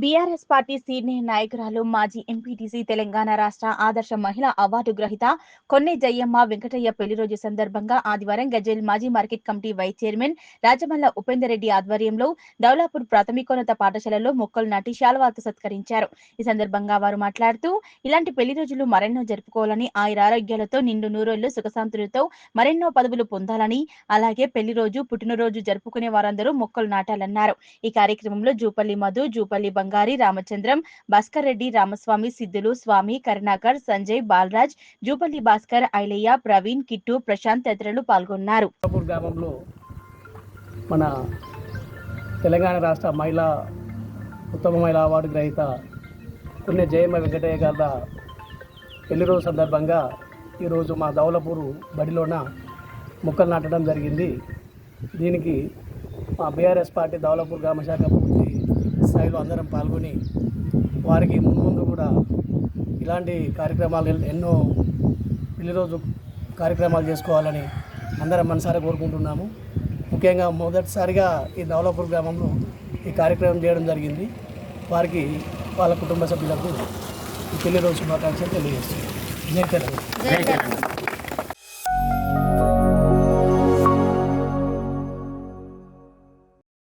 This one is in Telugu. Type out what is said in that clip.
బీఆర్ఎస్ పార్టీ సీనియర్ నాయకురాలు మాజీ ఎంపీటీసీ తెలంగాణ రాష్ట్ర ఆదర్శ మహిళా అవార్డు గ్రహీత కొన్నె జయ్యమ్మ వెంకటయ్య పెళ్ళి రోజు సందర్భంగా ఆదివారం గజల్ మాజీ market committee vice chairman Rajamalla Upender Reddy ఆధ్వర్యంలో దౌలాపూర్ ప్రాథమికోన్నత పాఠశాలలో మొక్కలు నాటి శాలువాతో సత్కరించారు. ఈ సందర్భంగా వారు మాట్లాడుతూ ఇలాంటి పెళ్ళి రోజులు మరెన్నో జరుపుకోవాలని ఆయురారోగ్యాలతో నిండు నూరేళ్ళు సుఖశాంతులతో మరెన్నో పదవులు పొందాలని అలాగే పెళ్ళి రోజు పుట్టినరోజు జరుపుకునే వారందరూ మొక్కలు నాటాలన్నారు. ఈ కార్యక్రమంలో జూపల్లి మధు జూపల్లి బంగారు రామచంద్రం భాస్కర్ రెడ్డి రామస్వామి సిద్ధులు స్వామి కరుణాకర్ సంజయ్ బాలరాజ్ జూపల్లి భాస్కర్ ఐలయ్య ప్రవీణ్ కిట్టు ప్రశాంత్ తదితరులు పాల్గొన్నారు. గ్రామంలో మన తెలంగాణ రాష్ట్ర మహిళా ఉత్తమ మహిళా అవార్డు గ్రహీత పుణ్య జయమ్మ వెంకటయ్య గారి పెళ్ళి రోజు సందర్భంగా ఈరోజు మా దౌలపూరు బడిలోన మొక్కలు నాటడం జరిగింది. దీనికి మా బీఆర్ఎస్ పార్టీ దౌలపూర్ గ్రామ శాఖ స్థాయిలో అందరం పాల్గొని వారికి ముందు కూడా ఇలాంటి కార్యక్రమాలు ఎన్నో పెళ్ళి రోజు కార్యక్రమాలు చేసుకోవాలని అందరం మనసారా కోరుకుంటున్నాము. ముఖ్యంగా మొదటిసారిగా ఈ దౌలాపూర్ గ్రామంలో ఈ కార్యక్రమం చేయడం జరిగింది. వారికి వాళ్ళ కుటుంబ సభ్యులకు పెళ్ళి రోజు శుభాకాంక్షలు తెలియజేస్తున్నాను జై తెలంగాణ.